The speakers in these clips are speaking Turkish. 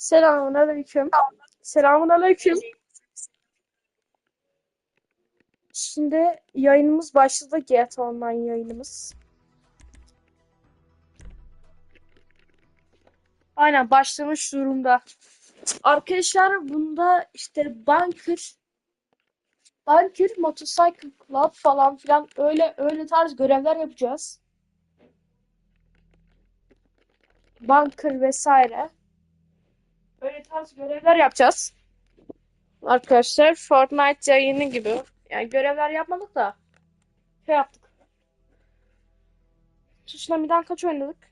Selamun aleyküm. Selamun aleyküm. Şimdi yayınımız başladı. GTA Online yayınımız. Aynen başlamış durumda. Arkadaşlar bunda işte Bunker Bunker Motorcycle Club falan filan öyle öyle tarz görevler yapacağız. Bunker vesaire. Öyle tarz görevler yapacağız. Arkadaşlar Fortnite yayını gibi. Yani görevler yapmadık da şey yaptık. Tsunami'den kaç oynadık?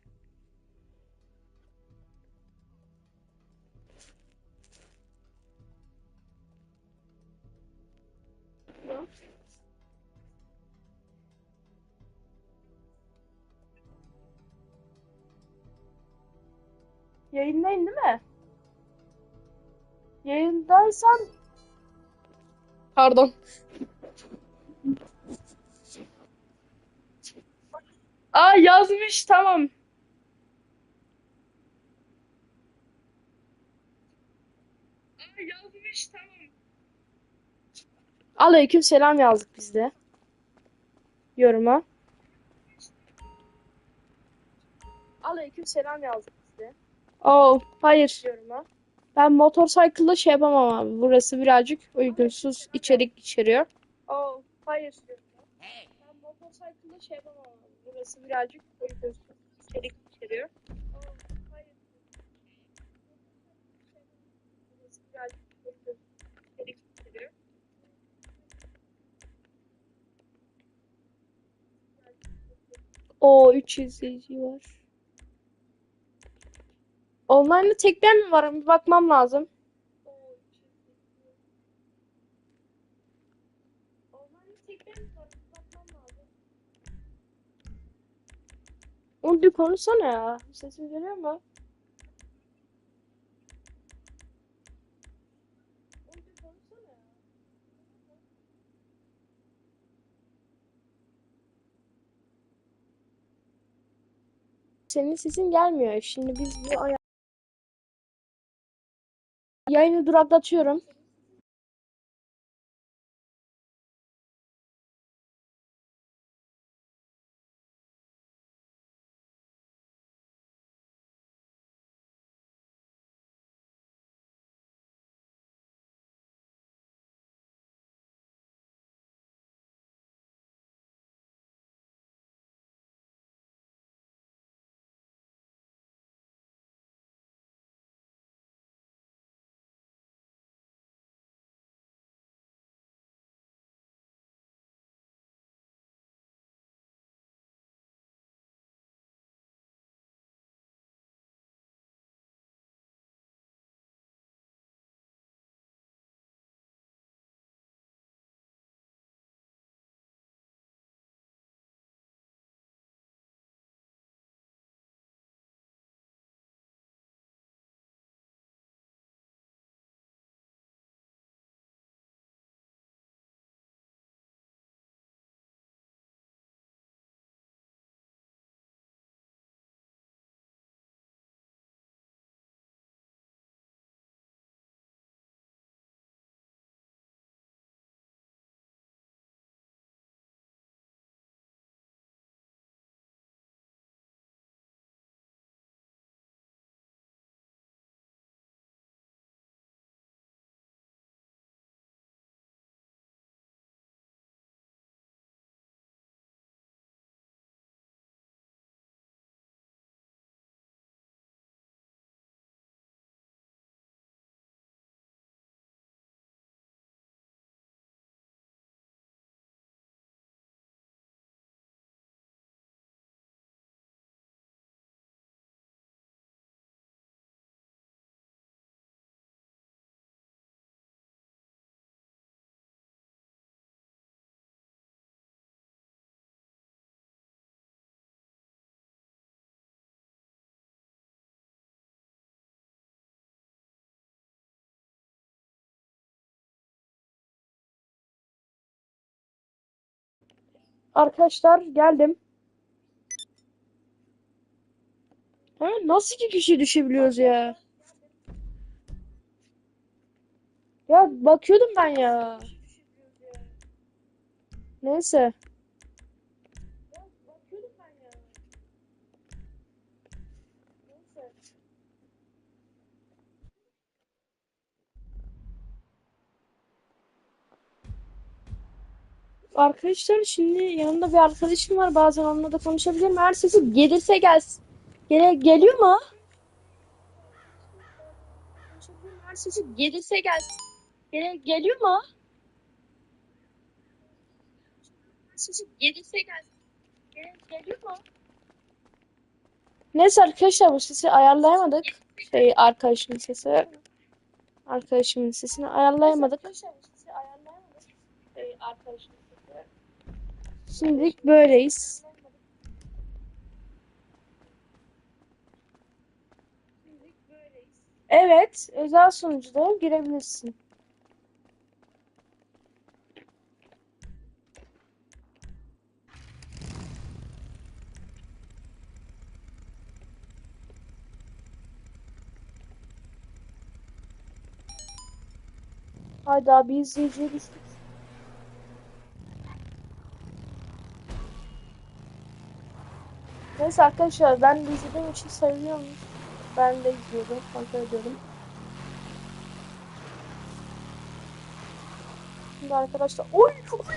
Yayındayım değil mi? Yayındaysan pardon. Aa yazmış tamam. Aa yazmış tamam. Aleyküm selam yazdık biz de. Yoruma. Aleyküm selam yazdık biz de. Oh, hayır yoruma. Ben motorcycle'da şey yapamam abi. Burası birazcık uygunsuz içerik içeriyor. Oh, hayır. Ben motorcycle'da şey yapamam abi. Burası birazcık uygunsuz içerik içeriyor. Oh, hayır Burası birazcık uygunsuz içerik içeriyor. O 3 izleyici var. Online'da tek ben mi varım? Bir bakmam lazım. Varım? Bir konuşsana ya. Sesim geliyor mu? Senin sesin gelmiyor. Şimdi biz bu aya- yayını duraklatıyorum. Arkadaşlar geldim. Ha, nasıl iki kişi düşebiliyoruz ya? Ya bakıyordum ben ya. Neyse. Arkadaşlar şimdi yanımda bir arkadaşım var. Bazen onunla da konuşabilirim. Eğer sesi gelirse gelsin. Gele geliyor mu? Eğer sesi gelirse gelsin. Gele geliyor mu? Sesi gelirse gelsin. Gele geliyor mu? Neyse arkadaşlar bu sesi ayarlayamadık. Şey arkadaşımın sesi. Arkadaşımın sesini ayarlayamadık. Şey arkadaşımın sesi. Şimdilik böyleyiz. Evet, özel sunucuda girebilirsin. Haydi abi izleyiciye düştük. Neyse arkadaşlar ben de izlediğim için sayılıyormuş. Ben de izliyordum, kontrol ediyordum. Şimdi arkadaşlar oy oy.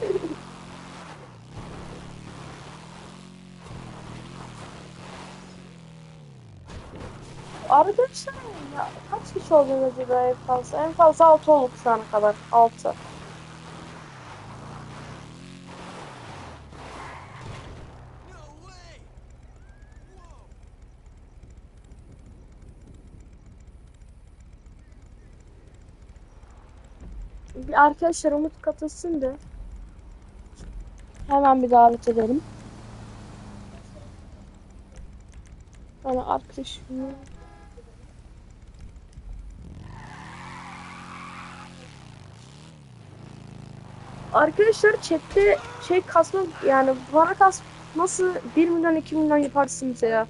Arkadaşlar ya kaç kişi oluyor acaba en fazla? En fazla 6 olduk şu ana kadar. 6. arkadaşlar Umut katılsın da. Hemen bir davet edelim. Bana arkadaşımı Arkadaşlar chatte şey kasma yani bana kasması 1 milyon 2 milyon yaparsınız ya.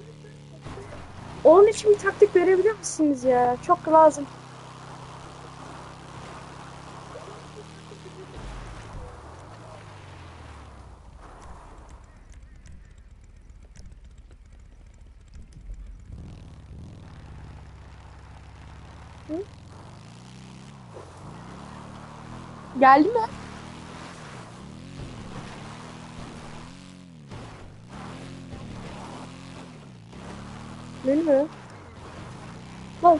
Onun için bir taktik verebilir misiniz ya? Çok lazım. Geldi mi? Mi? Bak.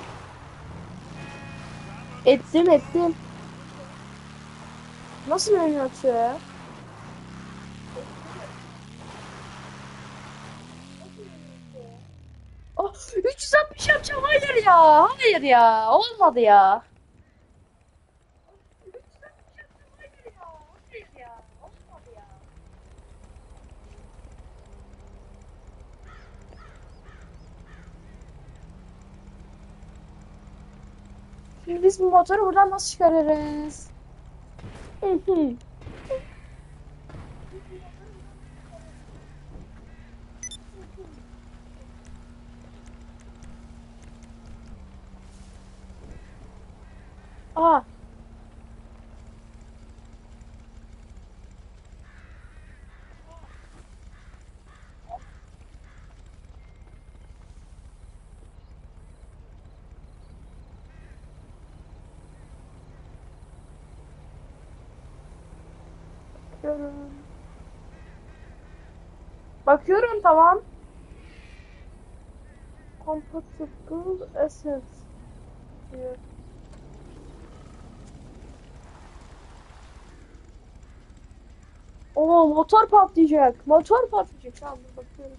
Ettim ettim. Nasıl menü atıyor ya? Oh, 360 yapacağım. Hayır ya. Hayır ya. Olmadı ya. Biz bu motoru buradan nasıl çıkarırız? Hı hı. Aa. Bakıyorum. Bakıyorum tamam. Compatible Essence diyor. Oo motor patlayacak. Motor patlayacak. Tamam bakıyorum.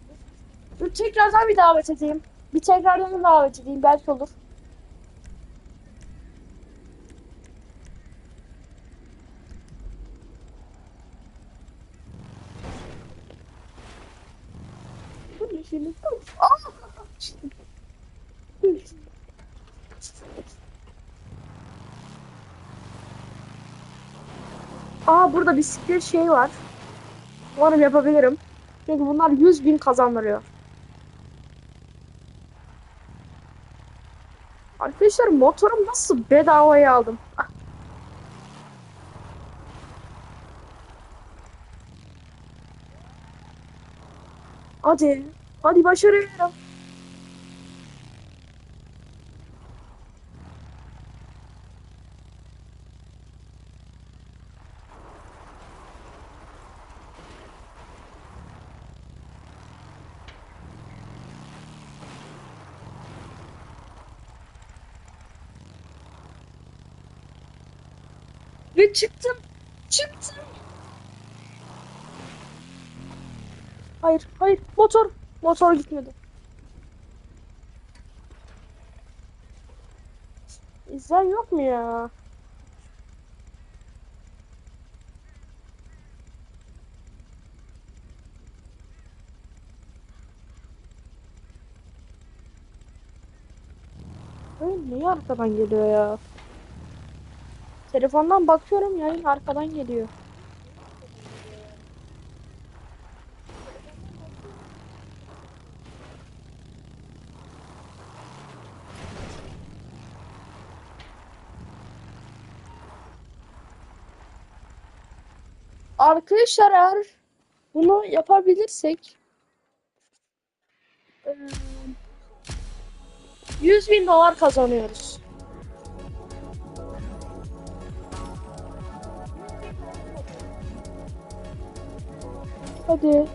Dur tekrardan bir davet edeyim. Bir tekrardan bir davet edeyim. Belki olur. Aa burada bisiklet şey var. Umarım yapabilirim. Çünkü bunlar 100 bin kazandırıyor. Arkadaşlar motorum nasıl bedavaya aldım. Ah. Hadi. Hadi başarıyorum. Ve çıktım. Çıktım. Hayır, hayır. Motor. Motor gitmedi. İzler yok mu ya? Hayır niye arkadan geliyor ya? Telefondan bakıyorum yayın arkadan geliyor. Arkadaşlar eğer bunu yapabilirsek 100 bin dolar kazanıyoruz. Hadi.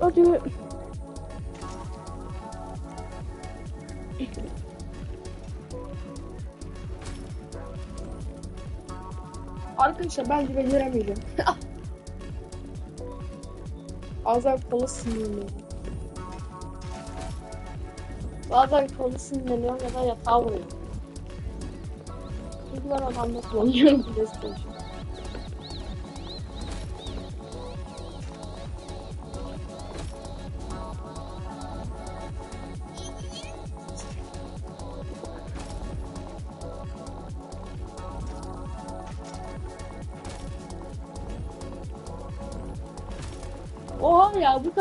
Hadi. Arkadaşlar ben bence beceremeyeceğim. Bazen konu sinirleniyor. Bazen konu sinirleniyor ya da yatağa vuruyor. Bilmiyorum anlatıyorum. Biliyorsunuz.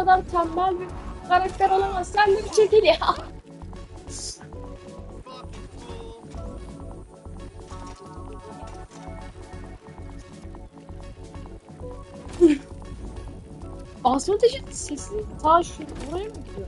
kadar tembel bir karakter olamaz. Sen de bir çekil ya. Asma taşı sesi ta şu oraya mı gidiyor?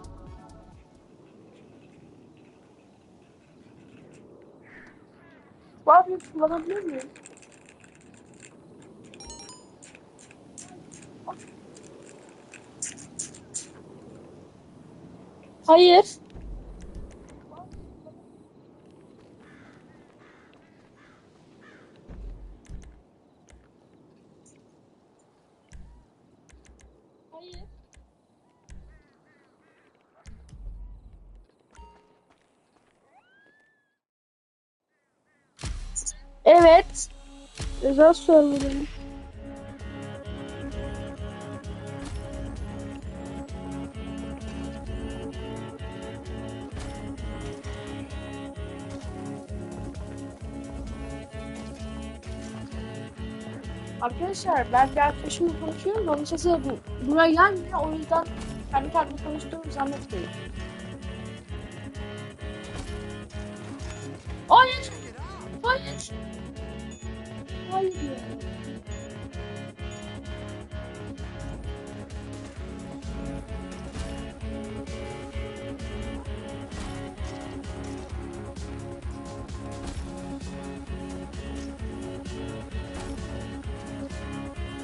Bazı kullanabilir miyim? Hayır. Kral server'ı. Arkadaşlar ben bir arkadaşımla konuşuyorum. Onun sesi bu, buraya gelmiyor. O yüzden kendi kendime konuştuğum zannetmiyorum.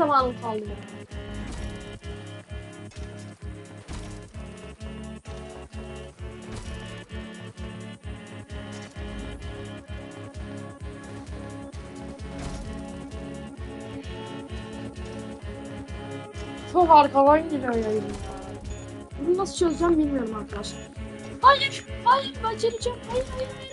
zamanım kaldı? Çok arkadan geliyor yayın ya. Bunu nasıl çözeceğim bilmiyorum arkadaşlar. Hayır, hayır, becereceğim. Hayır, hayır, hayır,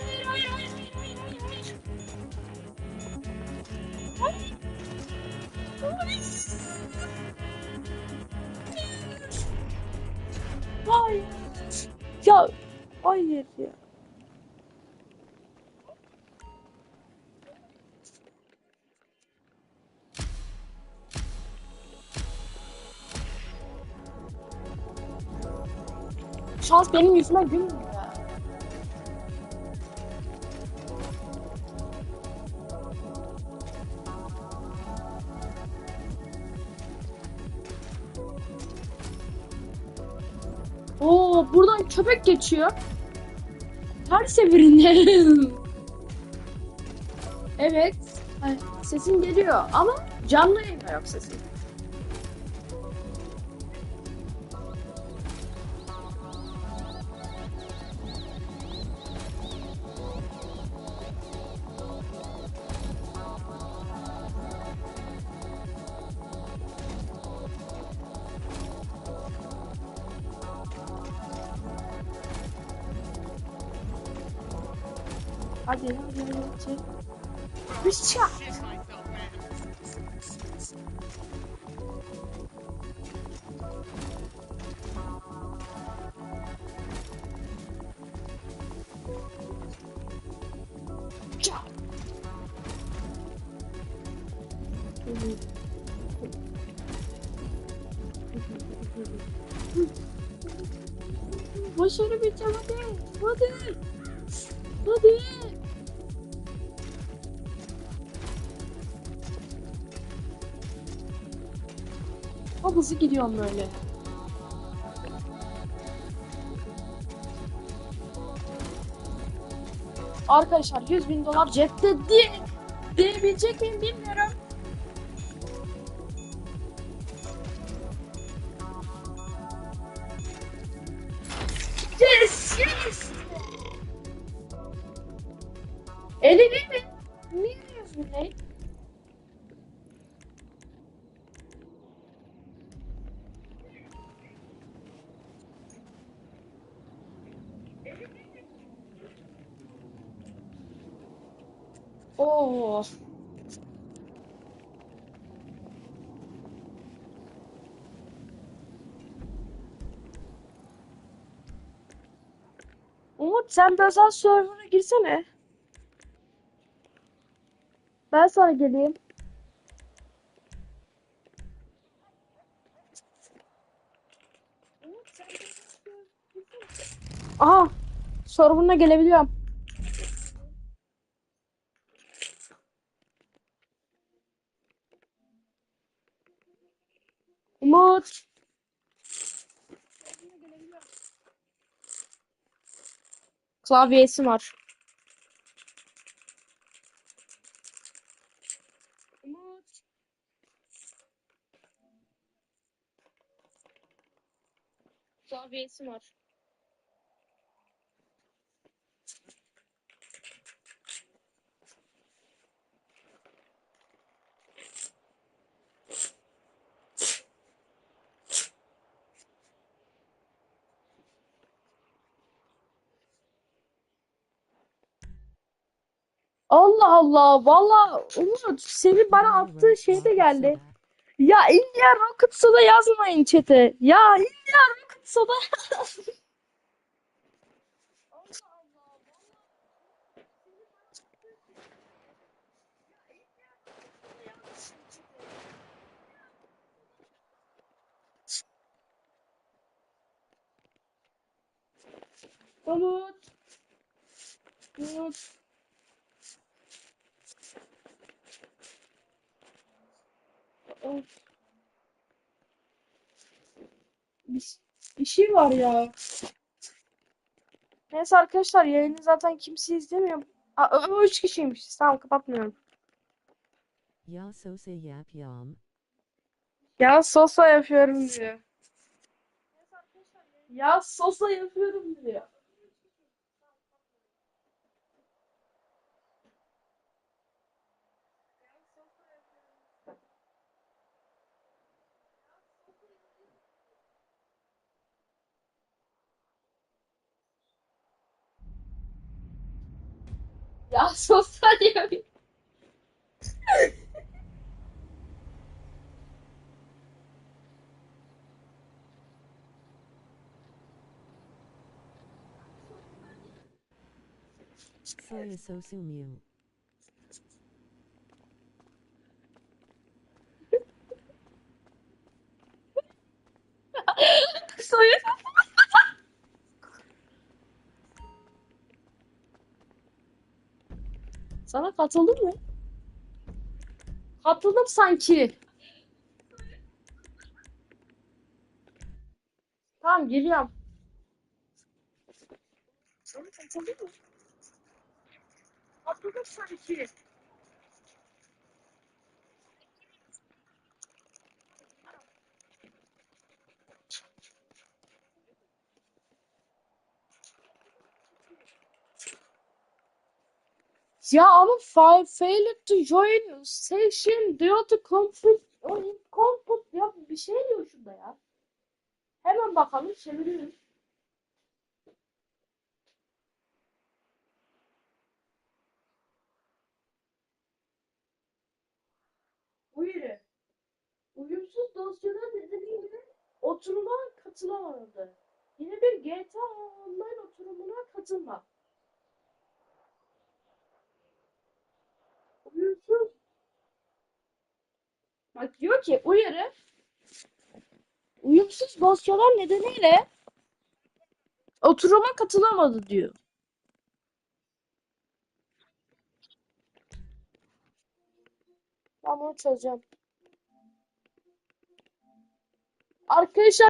benim yüzüme gülmüyor. Oo, buradan köpek geçiyor. Her seferinde. evet. Ay, Sesin geliyor ama canlı yayında yok sesin. Hadi hadi hadi. hadi. Bıçak. Gidiyorum böyle. Arkadaşlar 100 bin dolar cepte diye diyebilecek miyim bilmiyorum. Umut sen bir özel server'a girsene. Ben sana geleyim. Aha, server'ına gelebiliyorum. Umut. Klavyesi var. Klavyesi var. Allah. Valla Umut seni bana attığı şey de geldi. Ya İlya Rocket Soda yazmayın çete. Ya İlya Rocket Soda Umut. Umut. Şey var ya. Neyse arkadaşlar yayını zaten kimse izlemiyor. Aa, o üç kişiymiş. Tamam kapatmıyorum. Ya sosa yap yam. Ya sosa yapıyorum diyor. Ya sosa yapıyorum diyor. Ya sosa yapıyorum. Soya sosu mew. Soya Sana katıldım mı? Katıldım sanki. Tamam geliyorum. Sana mı? Katıldım sanki. Ya ama fa failed to join session to conflict conflict ya bir şey diyor şurada ya. Hemen bakalım çeviriyorum. Uyarı. Uyumsuz dosyalar nedeniyle oturuma katılamadı. Yine bir GTA Online oturumuna katılma. Bak diyor ki uyarı. Uyumsuz dosyalar nedeniyle oturuma katılamadı diyor. Ben bunu çözeceğim. Arkadaşlar